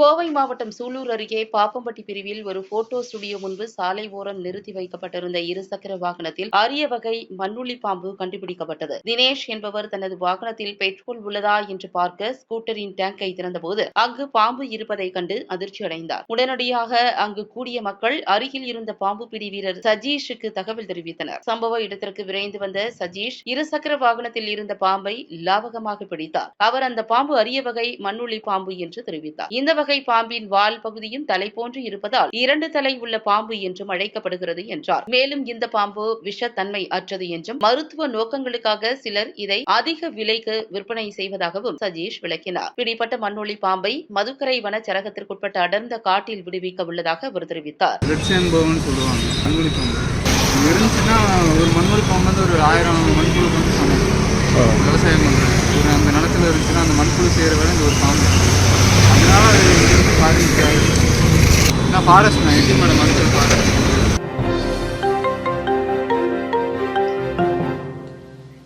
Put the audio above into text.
கோவை மாவட்டம் சூலூர் அருகே பாப்பம்பட்டி பிரிவில் ஒரு போட்டோ ஸ்டுடியோ முன்பு சாலை ஓரம் நிறுத்தி வைக்கப்பட்டிருந்த இருசக்கர வாகனத்தில் அரிய வகை மண்ணுளி பாம்பு கண்டுபிடிக்கப்பட்டது. தினேஷ் என்பவர் தனது வாகனத்தில் பெட்ரோல் உள்ளதா என்று பார்க்க ஸ்கூட்டரின் டேங்கை திறந்தபோது அங்கு பாம்பு இருப்பதை கண்டு அதிர்ச்சி அடைந்தார். உடனடியாக அங்கு கூடிய மக்கள் அருகில் இருந்த பாம்பு பிடி வீரர் சஜீஷுக்கு தகவல் தெரிவித்தனர். சம்பவ இடத்திற்கு விரைந்து வந்த சஜீஷ் இருசக்கர வாகனத்தில் இருந்த பாம்பை லாவகமாக பிடித்தார். அவர் அந்த பாம்பு அரிய வகை மண்ணுளி பாம்பு என்று தெரிவித்தார். இந்த வகை பாம்பின் வால் பகுதியும் தலை போன்று இருப்பதால் இரண்டு தலை உள்ள பாம்பு என்றும் அழைக்கப்படுகிறது என்றார். மேலும் இந்த பாம்பு விஷத்தன்மை அற்றது என்றும் மருத்துவ நோக்கங்களுக்காக சிலர் இதை அதிக விலைக்கு விற்பனை செய்வதாகவும் சஜீஷ் விளக்கினார். பிடிப்பட்ட மண்ணுளி பாம்பை மதுக்கரை வனச்சரகத்திற்குட்பட்ட அடர்ந்த காட்டில் விடுவிக்க உள்ளதாக அவர் தெரிவித்தார். ரெட் சேன் போவன்னு சொல்லுவாங்க மண்வெளி பாம்பு. இது இருந்துச்சுன்னா ஒரு மண்வெளி பாம்பு வந்து ஒரு ஆயிரம் மண்புழு வந்து சமைக்கும் விவசாயம் பண்ணுறேன் ஒரு அந்த நிலத்துல இருந்துச்சுன்னா அந்த மண்புழு செய்கிற வேலை இந்த ஒரு பாம்பு. நான் ஃபாரஸ்ட் நான் எட்டி மேடம் வந்துருக்கோம்